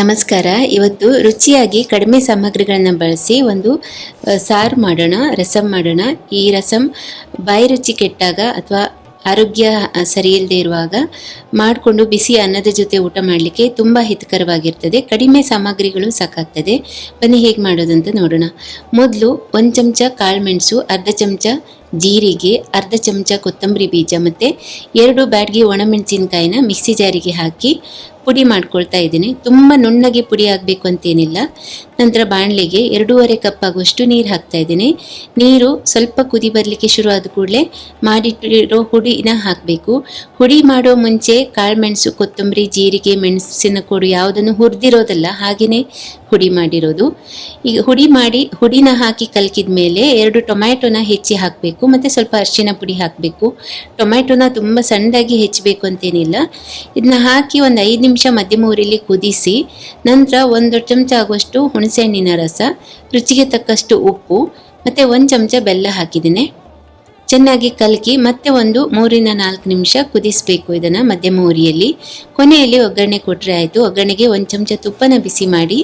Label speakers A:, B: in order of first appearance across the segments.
A: ನಮಸ್ಕಾರ. ಇವತ್ತು ರುಚಿಯಾಗಿ ಕಡಿಮೆ ಸಾಮಗ್ರಿಗಳನ್ನು ಬಳಸಿ ಒಂದು ಸಾರು ಮಾಡೋಣ, ರಸಂ ಮಾಡೋಣ. ಈ ರಸಂ ಬಾಯಿ ರುಚಿ ಕೆಟ್ಟಾಗ ಅಥವಾ ಆರೋಗ್ಯ ಸರಿ ಇಲ್ಲದೆ ಇರುವಾಗ ಮಾಡಿಕೊಂಡು ಬಿಸಿ ಅನ್ನದ ಜೊತೆ ಊಟ ಮಾಡಲಿಕ್ಕೆ ತುಂಬ ಹಿತಕರವಾಗಿರ್ತದೆ. ಕಡಿಮೆ ಸಾಮಗ್ರಿಗಳು ಸಾಕಾಗ್ತದೆ. ಬನ್ನಿ ಹೇಗೆ ಮಾಡೋದಂತ ನೋಡೋಣ. ಮೊದಲು ಒಂದು ಚಮಚ ಕಾಳುಮೆಣಸು ಅರ್ಧ ಚಮಚ ಜೀರಿಗೆ, ಅರ್ಧ ಚಮಚ ಕೊತ್ತಂಬರಿ ಬೀಜ ಮತ್ತು ಎರಡು ಬ್ಯಾಟ್ಗೆ ಒಣಮೆಣಸಿನಕಾಯಿನ ಮಿಕ್ಸಿ ಜಾರಿಗೆ ಹಾಕಿ ಪುಡಿ ಮಾಡ್ಕೊಳ್ತಾ ಇದ್ದೀನಿ. ತುಂಬ ನುಣ್ಣಗೆ ಪುಡಿ ಆಗಬೇಕು ಅಂತೇನಿಲ್ಲ. ನಂತರ ಬಾಣಲೆಗೆ ಎರಡೂವರೆ ಕಪ್ ಆಗುವಷ್ಟು ನೀರು ಹಾಕ್ತಾ ಇದ್ದೀನಿ. ನೀರು ಸ್ವಲ್ಪ ಕುದಿ ಬರಲಿಕ್ಕೆ ಶುರು ಆದ ಕೂಡಲೇ ಮಾಡಿಟ್ಟಿರೋ ಹುಡಿನ ಹಾಕಬೇಕು. ಹುಡಿ ಮಾಡೋ ಮುಂಚೆ ಕಾಳುಮೆಣಸು ಕೊತ್ತಂಬರಿ, ಜೀರಿಗೆ, ಮೆಣಸಿನ ಕೊಡು ಯಾವುದನ್ನು ಹುರಿದಿರೋದಲ್ಲ ಹಾಗೆಯೇ ಹುಡಿ ಮಾಡಿರೋದು. ಈಗ ಹುಡಿ ಮಾಡಿ, ಹುಡಿನ ಹಾಕಿ ಕಲ್ಕಿದ ಮೇಲೆ ಎರಡು ಟೊಮ್ಯಾಟೊನ ಹೆಚ್ಚಿ ಹಾಕಬೇಕು, ಮತ್ತು ಸ್ವಲ್ಪ ಅರಿಶಿನ ಪುಡಿ ಹಾಕಬೇಕು. ಟೊಮ್ಯಾಟೊನ ತುಂಬ ಸಣ್ಣದಾಗಿ ಹೆಚ್ಚಬೇಕು ಅಂತೇನಿಲ್ಲ. ಇದನ್ನ ಹಾಕಿ ಒಂದು ಐದು ನಿಮಿಷ ಮಧ್ಯಮ ಊರಿಲಿ ಕುದಿಸಿ, ನಂತರ ಒಂದು ಚಮಚ ಆಗುವಷ್ಟು ಹುಣಸೆಹಣ್ಣಿನ ರಸ, ರುಚಿಗೆ ತಕ್ಕಷ್ಟು ಉಪ್ಪು, ಮತ್ತು ಒಂದು ಚಮಚ ಬೆಲ್ಲ ಹಾಕಿದ್ದೀನಿ. ಚೆನ್ನಾಗಿ ಕಲಕಿ ಮತ್ತೆ ಒಂದು ಮೂರಿಂದ ನಾಲ್ಕು ನಿಮಿಷ ಕುದಿಸಬೇಕು ಇದನ್ನು ಮಧ್ಯಮ ಉರಿಯಲ್ಲಿ ಕೊನೆಯಲ್ಲಿ ಒಗ್ಗರಣೆ ಕೊಟ್ಟರೆ ಆಯಿತು. ಒಗ್ಗರಣೆಗೆ ಒಂದು ಚಮಚ ತುಪ್ಪನ ಬಿಸಿ ಮಾಡಿ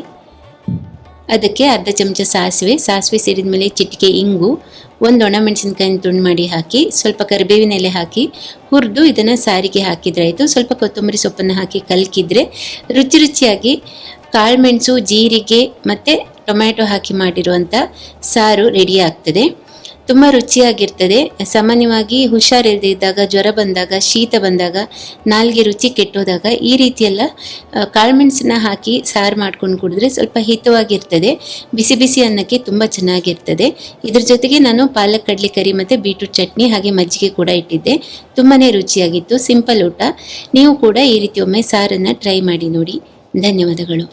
A: ಅದಕ್ಕೆ ಅರ್ಧ ಚಮಚ ಸಾಸಿವೆ ಸಾಸಿವೆ ಸೇರಿದ ಮೇಲೆ ಚಿಟಿಕೆ, ಇಂಗು, ಒಂದು ಒಣಮೆಣಸಿನಕಾಯಿನ ತುಂಡು ಮಾಡಿ ಹಾಕಿ, ಸ್ವಲ್ಪ ಕರಿಬೇವಿನ ಎಲೆ ಹಾಕಿ, ಹುರಿದು ಇದನ್ನು ಸಾರಿಗೆ ಹಾಕಿದ್ರೆ ಆಯಿತು. ಸ್ವಲ್ಪ ಕೊತ್ತಂಬರಿ ಸೊಪ್ಪನ್ನು ಹಾಕಿ ಕಲಕಿದ್ರೆ ರುಚಿ ರುಚಿಯಾಗಿ ಕಾಳುಮೆಣಸು ಜೀರಿಗೆ ಮತ್ತು ಟೊಮ್ಯಾಟೊ ಹಾಕಿ ಮಾಡಿರುವಂಥ ಸಾರು ರೆಡಿ ಆಗ್ತದೆ. ತುಂಬ ರುಚಿಯಾಗಿರ್ತದೆ. ಸಾಮಾನ್ಯವಾಗಿ ಹುಷಾರಿಲ್ಲದೆ ಇದ್ದಾಗ, ಜ್ವರ ಬಂದಾಗ, ಶೀತ ಬಂದಾಗ, ನಾಲ್ಗೆ ರುಚಿ ಕೆಟ್ಟೋದಾಗ ಈ ರೀತಿಯೆಲ್ಲ ಕಾಳುಮೆಣಸನ್ನ ಹಾಕಿ ಸಾರು ಮಾಡ್ಕೊಂಡು ಕುಡಿದ್ರೆ ಸ್ವಲ್ಪ ಹಿತವಾಗಿರ್ತದೆ. ಬಿಸಿ ಬಿಸಿ ಅನ್ನಕ್ಕೆ ತುಂಬ ಚೆನ್ನಾಗಿರ್ತದೆ. ಇದ್ರ ಜೊತೆಗೆ ನಾನು ಪಾಲಕ್, ಕಡಲೆ ಕರಿ ಮತ್ತು ಬೀಟ್ರೂಟ್ ಚಟ್ನಿ ಹಾಗೆ ಮಜ್ಜಿಗೆ ಕೂಡ ಇಟ್ಟಿದ್ದೆ. ತುಂಬಾ ರುಚಿಯಾಗಿತ್ತು, ಸಿಂಪಲ್ ಊಟ. ನೀವು ಕೂಡ ಈ ರೀತಿ ಒಮ್ಮೆ ಸಾರನ್ನು ಟ್ರೈ ಮಾಡಿ ನೋಡಿ. ಧನ್ಯವಾದಗಳು.